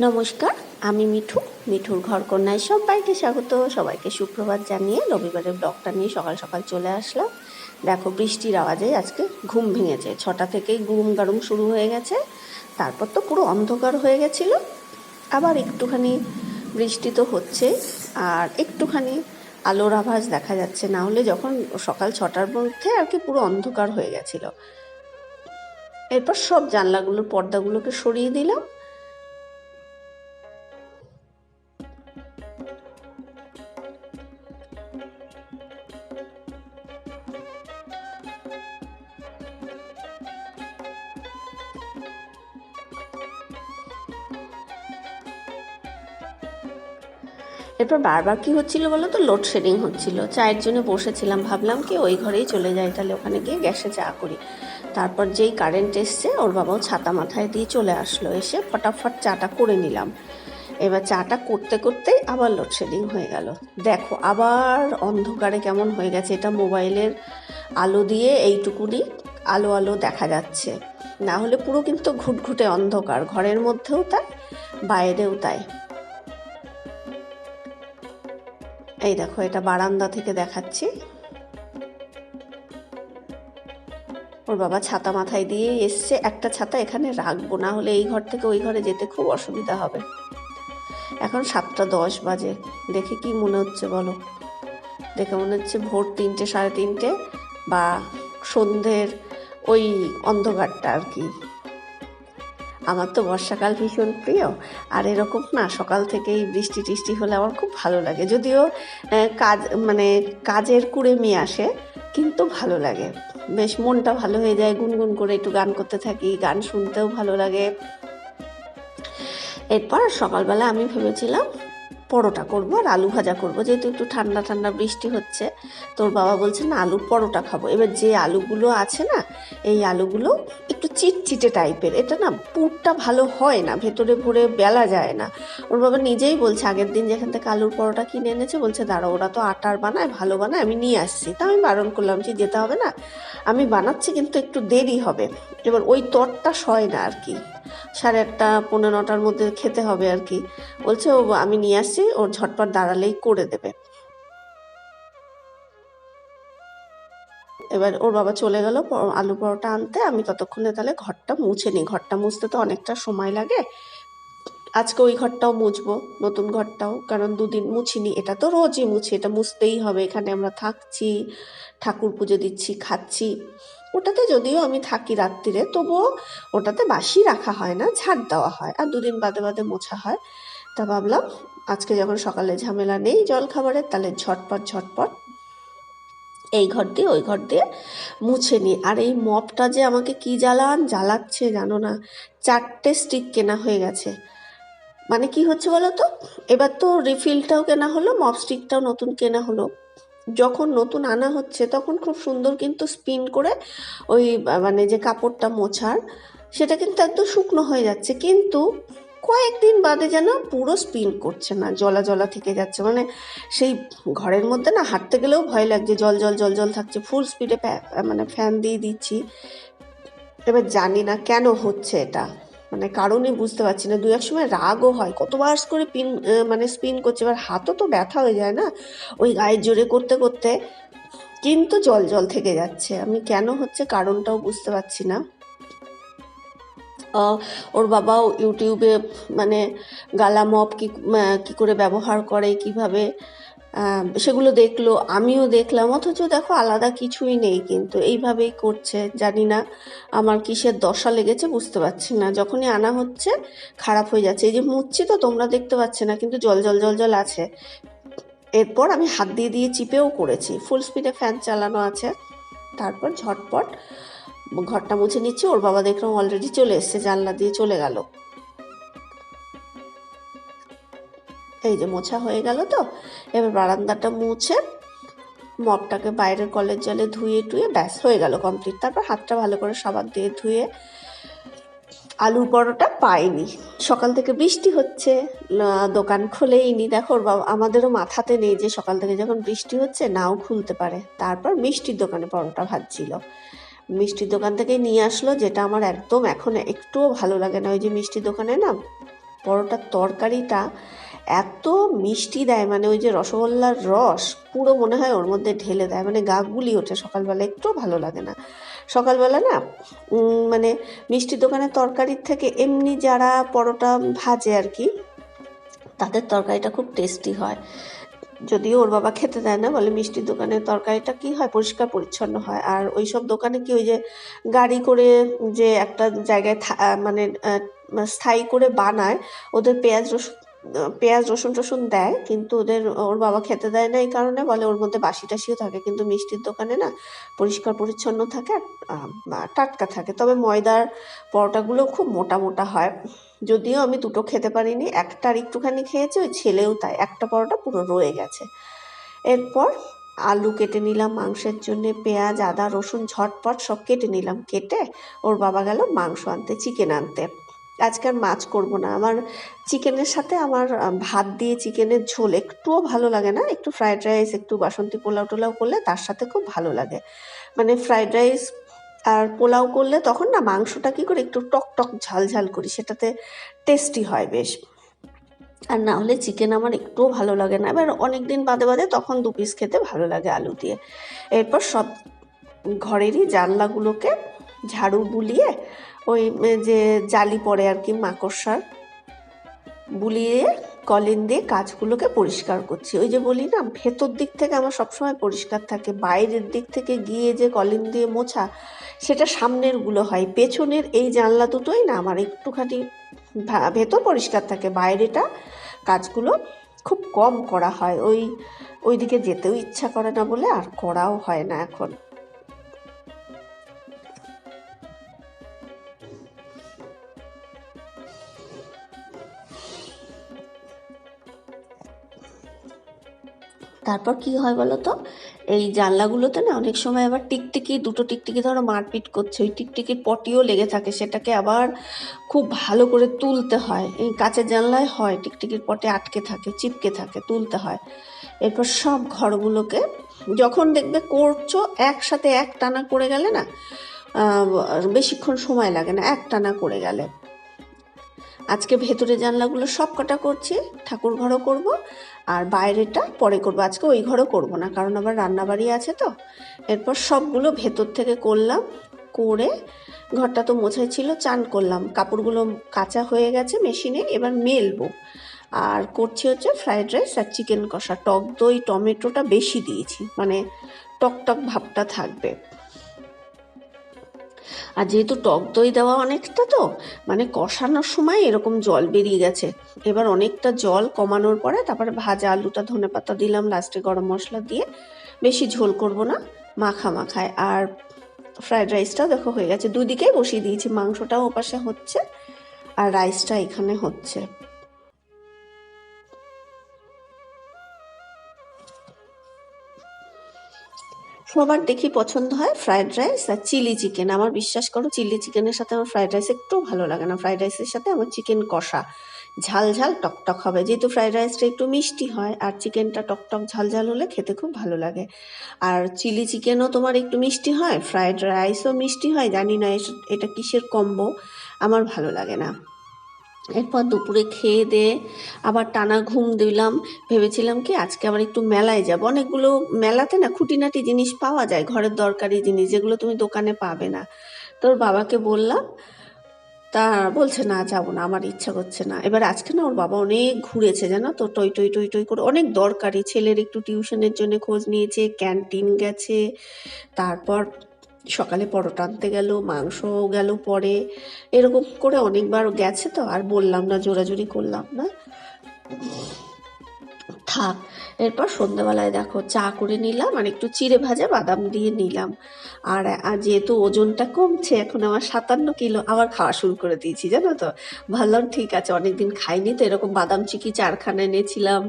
নমস্কার, আমি মিঠু, মিঠুর ঘর কন্যায় সবাইকে স্বাগত। সবাইকে সুপ্রভাত জানিয়ে রবিবারের ব্লগটা নিয়ে সকাল সকাল চলে আসলাম। দেখো, বৃষ্টির আওয়াজে আজকে ঘুম ভেঙেছে। ছটা থেকেই গুরুম গারুম শুরু হয়ে গেছে। তারপর তো পুরো অন্ধকার হয়ে গেছিল। আবার একটুখানি বৃষ্টি তো হচ্ছে। আর একটুখানি আলোর আভাস দেখা যাচ্ছে। না হলে যখন সকাল ছটার মধ্যে আর কি পুরো অন্ধকার হয়ে গেছিল। এরপর সব জানলাগুলোর পর্দাগুলোকে সরিয়ে দিলাম। এরপর বারবার কি হচ্ছিল বলো তো লোডশেডিং হচ্ছিল। চায়ের জন্য বসেছিলাম, ভাবলাম কি ওই ঘরেই চলে যাই, তাহলে ওখানে গিয়ে গ্যাসে চা করি। তারপর যেই কারেন্ট এসছে, ওর বাবাও ছাতা মাথায় দিয়ে চলে আসলো। এসে ফটাফট চাটা করে নিলাম। এবার চাটা করতে করতেই আবার লোডশেডিং হয়ে গেল। দেখো, আবার অন্ধকারে কেমন হয়ে গেছে। এটা মোবাইলের আলো দিয়ে এইটুকুনি আলো আলো দেখা যাচ্ছে। না হলে পুরো কিন্তু ঘুটঘুটে অন্ধকার। ঘরের মধ্যেও তাই, বাইরেও তাই। এই দেখো, এটা বারান্দা থেকে দেখাচ্ছি। ওর বাবা ছাতা মাথায় দিয়ে এসছে, একটা ছাতা এখানে রাখব, না হলে এই ঘর থেকে ওই ঘরে যেতে খুব অসুবিধা হবে। এখন সাতটা দশ বাজে, দেখে কি মনে হচ্ছে বলো? দেখে মনে হচ্ছে ভোর তিনটে, সাড়ে তিনটে, বা সন্ধ্যের ওই অন্ধকারটা আর কি। আমার তো বর্ষাকাল ভীষণ প্রিয়। আর এরকম না, সকাল থেকেই বৃষ্টি টিষ্টি হলে আমার খুব ভালো লাগে। যদিও কাজ মানে কাজের কুড়ে মেয়ে আসে, কিন্তু ভালো লাগে। বেশ মনটা ভালো হয়ে যায়, গুনগুন করে একটু গান করতে থাকি, গান শুনতেও ভালো লাগে। এরপর সকালবেলা আমি ভেবেছিলাম পরোটা করব আর আলু ভাজা করব। যেহেতু একটু ঠান্ডা ঠান্ডা বৃষ্টি হচ্ছে, তোর বাবা বলছে, না, আলুর পরোটা খাব। এবার যে আলুগুলো আছে না, এই আলুগুলো একটু চিটচিটে টাইপের। এটা না, পুরটা ভালো হয় না, ভেতরে ভরে বেলা যায় না। ওর বাবা নিজেই বলছে, আগের দিন যেখান থেকে আলুর পরোটা কিনে এনেছে, বলছে, দাঁড়া, ওরা তো আটার বানায়, ভালো বানায়, আমি নিয়ে আসছি। তা আমি বারণ করলাম যে যেতে হবে না, আমি বানাচ্ছি, কিন্তু একটু দেরি হবে। এবার ওই তরটা সয় না আর কি। সাড়ে আটটা পনেরো নটার মধ্যে খেতে হবে আর কি। বলছে, ও, আমি নিয়ে আসছি, ওর ঝটপট দাঁড়ালেই করে দেবে। এবার ওর বাবা চলে গেল আলু পরোটা আনতে। আমি ততক্ষণে তাহলে ঘরটা মুছে নিই। ঘরটা মুছতে তো অনেকটা সময় লাগে। আজকে ওই ঘরটাও মুছবো, নতুন ঘরটাও, কারণ দুদিন মুছিনি। এটা তো রোজই মুছি, এটা মুছতেই হবে। এখানে আমরা থাকছি, ঠাকুর পুজো দিচ্ছি, খাচ্ছি। ওটাতে যদিও আমি থাকি রাত্রিরে, তবুও ওটাতে বাসি রাখা হয় না ঝাড় দেওয়া হয় আর দুদিন বাদে বাদে মোছা হয়। তা ভাবলাম, আজকে যখন সকালে ঝামেলা নেই জল খাবারের তাহলে ঝটপট ঝটপট এই ঘর দিয়ে, ওই ঘর দিয়ে মুছে নিই আর এই মপটা যে আমাকে কি জ্বালান, জ্বালাচ্ছে জানো না, চারটে স্টিক কেনা হয়ে গেছে। মানে কি হচ্ছে বলো তো? এবার তো রিফিলটাও কেনা হলো, মপ স্টিকটাও নতুন কেনা হলো। যখন নতুন আনা হচ্ছে, তখন খুব সুন্দর কিন্তু স্পিন করে ওই মানে যে কাপড়টা মোছার, সেটা কিন্তু একদম শুকনো হয়ে যাচ্ছে। কিন্তু কয়েকদিন বাদে যেন পুরো স্পিন করছে না, জলা জলা থেকে যাচ্ছে। মানে সেই ঘরের মধ্যে না হাঁটতে গেলেও ভয় লাগছে, জল জল জল জল থাকছে। ফুল স্পিডে মানে ফ্যান দিয়ে দিচ্ছি। এবার জানি না কেন হচ্ছে এটা। মানে কারণই বুঝতে পারছি না। দু এক সময় রাগও হয়। কত কতবার করে পিন মানে স্পিন করছে, এবার হাতও তো ব্যথা হয়ে যায় না? ওই গায়ের জোরে করতে করতে। কিন্তু জল জল থেকে যাচ্ছে। আমি কেন হচ্ছে কারণটাও বুঝতে পারছি না। ওর বাবাও ইউটিউবে মানে গালা মপ কি কি করে ব্যবহার করে, কীভাবে সেগুলো দেখল, আমিও দেখলাম, অথচ দেখো আলাদা কিছুই নেই কিন্তু। এইভাবেই করছে, জানি না আমার কিসের দশা লেগেছে, বুঝতে পারছি না। যখনই আনা হচ্ছে, খারাপ হয়ে যাচ্ছে। এই যে মুচ্ছি তো তোমরা দেখতে পাচ্ছ না, কিন্তু জল জল জল জল আছে। এরপর আমি হাত দিয়ে দিয়ে চিপেও করেছি। ফুল স্পিডে ফ্যান চালানো আছে। তারপর ঝটপট ঘরটা মুছে নিচ্ছি। ওর বাবা দেখলাম অলরেডি চলে এসছে, জানলা দিয়ে চলে গেল। এই যে মোছা হয়ে গেল তো। এবার বারান্দাটা মুছে মপটাকে বাইরের কলের জলে ধুয়ে টুয়ে ব্যাস হয়ে গেল কমপ্লিট তারপর হাতটা ভালো করে সাবান দিয়ে ধুয়ে আলুর পরোটা পাইনি। সকাল থেকে বৃষ্টি হচ্ছে দোকান দোকান খুলেইনি। দেখো বাবা আমাদেরও মাথাতে নেই যে সকাল থেকে যখন বৃষ্টি হচ্ছে, নাও খুলতে পারে। তারপর মিষ্টির দোকানে পরোটা ভাজছিল। মিষ্টির দোকান থেকে নিয়ে আসলো, যেটা আমার একদম এখন একটুও ভালো লাগে না। ওই যে মিষ্টির দোকানে না, পরোটার তরকারিটা এত মিষ্টি দেয় মানে ওই যে রসগোল্লার রস পুরো মনে হয় ওর মধ্যে ঢেলে দেয় মানে গা গুলি ওঠে সকালবেলা একটু ভালো লাগে না। সকালবেলা না মানে মিষ্টির দোকানে তরকারির থেকে এমনি যারা পরোটা ভাজে আর কি, তাদের তরকারিটা খুব টেস্টি হয়। যদিও ওর বাবা খেতে দেয় না, বলে মিষ্টির দোকানের তরকারিটা কি হয়, পরিষ্কার পরিচ্ছন্ন হয়। আর ওই সব দোকানে কি ওই যে গাড়ি করে যে একটা জায়গায় মানে স্থায়ী করে বানায়, ওদের পেঁয়াজ রসুন পেঁয়াজ, রসুন টসুন দেয়, কিন্তু ওদের, ওর বাবা খেতে দেয় না এই কারণে, বলে ওর মধ্যে বাসি টাসিও থাকে, কিন্তু মিষ্টির দোকানে না পরিষ্কার পরিচ্ছন্ন থাকে আর টাটকা থাকে। তবে ময়দার পরোটাগুলো খুব মোটা মোটা হয়। যদিও আমি দুটো খেতে পারিনি, একটার একটুখানি খেয়েছি, ওই ছেলেও তাই, একটা পরোটা পুরো রয়ে গেছে। এরপর আলু কেটে নিলাম মাংসের জন্য, পেঁয়াজ, আদা, রসুন, ঝটপট সব কেটে নিলাম, কেটে ওর বাবা গেল মাংস আনতে, চিকেন আনতে। আজকে আর মাছ করব না। আমার চিকেনের সাথে আমার ভাত দিয়ে চিকেনের ঝোল একটুও ভালো লাগে না। একটু ফ্রাইড রাইস একটু বাসন্তী পোলাও টোলাও করলে তার সাথে খুব ভালো লাগে। মানে ফ্রাইড রাইস আর পোলাও করলে তখন না মাংসটা কি করে একটু টক টক ঝাল ঝাল করি, সেটাতে টেস্টি হয় বেশ। আর না হলে চিকেন আমার একটুও ভালো লাগে না। এবার অনেক দিন বাদে বাদে তখন দু পিস খেতে ভালো লাগে আলু দিয়ে। এরপর সব ঘরেরই জানলাগুলোকে ঝাড়ু বুলিয়ে ওই যে জালি পড়ে আর কি, মাকড়সার, বুলিয়ে কলিন দিয়ে কাজগুলোকে পরিষ্কার করছি। ওই যে বলি না, ভেতর দিক থেকে আমার সবসময় পরিষ্কার থাকে, বাইরের দিক থেকে গিয়ে যে কলিন দিয়ে মোছা, সেটা সামনেরগুলো হয়। পেছনের এই জানলা দুটোই না, আমার একটুখানি ভেতর পরিষ্কার থাকে, বাইরেটা কাজগুলো খুব কম করা হয়। ওই, ওইদিকে যেতেও ইচ্ছা করে না বলে আর করাও হয় না এখন। তারপর কি হয় বলো তো এই জানলাগুলোতে না অনেক সময় আবার টিকটিকি, দুটো টিকটিকি ধরো মারপিট করছে। ওই টিকটিকির পটিও লেগে থাকে, সেটাকে আবার খুব ভালো করে তুলতে হয়। এই কাঁচের জানলায় হয়, টিকটিকির পটে আটকে থাকে, চিপকে থাকে, তুলতে হয়। এরপর সব ঘরগুলোকে যখন দেখবে করছ, একসাথে এক টানা করে গেলে না বেশিক্ষণ সময় লাগে না, এক টানা করে গেলে। আজকে ভেতরে জানলাগুলো সব কটা করছি, ঠাকুর ঘরও করব আর বাইরেটা পরে করব। আজকে ওই ঘরও করব না, কারণ আবার রান্নাবাড়ি আছে তো। এরপর সবগুলো ভেতর থেকে করলাম, করে ঘরটা তো মোছাই ছিল, চান করলাম। কাপড়গুলো কাঁচা হয়ে গেছে মেশিনে, এবার মেলবো। আর করছি হচ্ছে ফ্রাইড রাইস আর চিকেন কষা। টক দই, টমেটোটা বেশি দিয়েছি মানে টক টক ভাবটা থাকবে। আর যেহেতু টক দই দেওয়া অনেকটা তো মানে কষানোর সময় এরকম জল বেরিয়ে গেছে। এবার অনেকটা জল কমানোর পরে তারপরে ভাজা আলুটা, ধনে পাতা দিলাম লাস্টে গরম মশলা দিয়ে। বেশি ঝোল করব না, মাখা মাখায়। আর ফ্রায়েড রাইসটাও দেখো হয়ে গেছে। দুদিকেই বসিয়ে দিয়েছি, মাংসটাও ওপাশে হচ্ছে আর রাইসটা এখানে হচ্ছে। সবার দেখি পছন্দ হয় ফ্রাইড রাইস আর চিলি চিকেন আমার বিশ্বাস করো চিলি চিকেনের সাথে আমার ফ্রাইড রাইস একটু ভালো লাগে না। ফ্রাইড রাইসের সাথে আমার চিকেন কষা, ঝাল ঝাল টকটক হবে। যেহেতু ফ্রাইড রাইসটা একটু মিষ্টি হয় আর চিকেনটা টকটক ঝাল ঝাল হলে খেতে খুব ভালো লাগে। আর চিলি চিকেনও তোমার একটু মিষ্টি হয় ফ্রাইড রাইসও মিষ্টি হয়, জানি না এটা কিসের কম্বো আমার ভালো লাগে না। এরপর দুপুরে খেয়ে দিয়ে আবার টানা ঘুম দিলাম। ভেবেছিলাম কি আজকে আবার একটু মেলায় যাব। অনেকগুলো মেলাতে না খুঁটিনাটি জিনিস পাওয়া যায়, ঘরের দরকারি জিনিস, যেগুলো তুমি দোকানে পাবে না। তোর বাবাকে বললাম, তা বলছে, না, যাব না, আমার ইচ্ছা করছে না। এবার আজকে না ওর বাবা অনেক ঘুরেছে, জানো তো? টই টই টই টই করে অনেক দরকারি। ছেলের একটু টিউশনের জন্য খোঁজ নিয়েছে, ক্যান্টিন গেছে, তারপর সকালে পরোটা আনতে গেল মাংস গেল পরে। এরকম করে অনেকবার গেছে তো, আর বললাম না, জোরাজুরি করলাম না। থাক এরপর সন্ধ্যাবেলায় দেখো চা করে নিলাম আর একটু চিড়ে ভাজা বাদাম দিয়ে নিলাম। আর যেহেতু ওজনটা কমছে, এখন আমার সাতান্ন কিলো আবার খাওয়া শুরু করে দিয়েছি, জানো তো? ভাবলাম ঠিক আছে, অনেকদিন খাইনি তো, এরকম বাদাম চিকি চারখানা এনেছিলাম,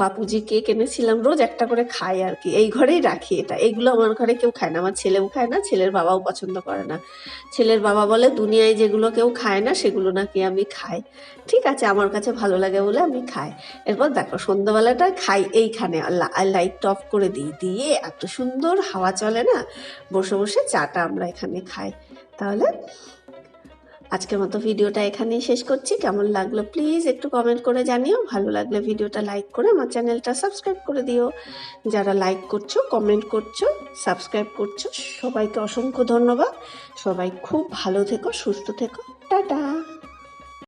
বাপুজি কেক এনেছিলাম, রোজ একটা করে খাই আর কি। এই ঘরেই রাখি এটা। এইগুলো আমার ঘরে কেউ খায় না, আমার ছেলেও খায় না, ছেলের বাবাও পছন্দ করে না। ছেলের বাবা বলে, দুনিয়ায় যেগুলো কেউ খায় না, সেগুলো নাকি আমি খাই। ঠিক আছে, আমার কাছে ভালো লাগে বলে আমি খাই। এরপর দেখো, সন্ধ্যাবেলাটা খাই, এইখানে লাইট অফ করে দিই, দিয়ে এত সুন্দর হাওয়া চলে না? বসে বসে চাটা আমরা এখানে খাই। তাহলে আজকের মতো ভিডিওটা এখানেই শেষ করছি। কেমন লাগল প্লিজ একটু কমেন্ট করে জানিও। ভালো লাগলে ভিডিওটা লাইক করে আমার চ্যানেলটা সাবস্ক্রাইব করে দিও। যারা লাইক করছ কমেন্ট করছ সাবস্ক্রাইব করছ, সবাইকে অসংখ্য ধন্যবাদ। সবাই খুব ভালো থেকো, সুস্থ থেকো। টাটা!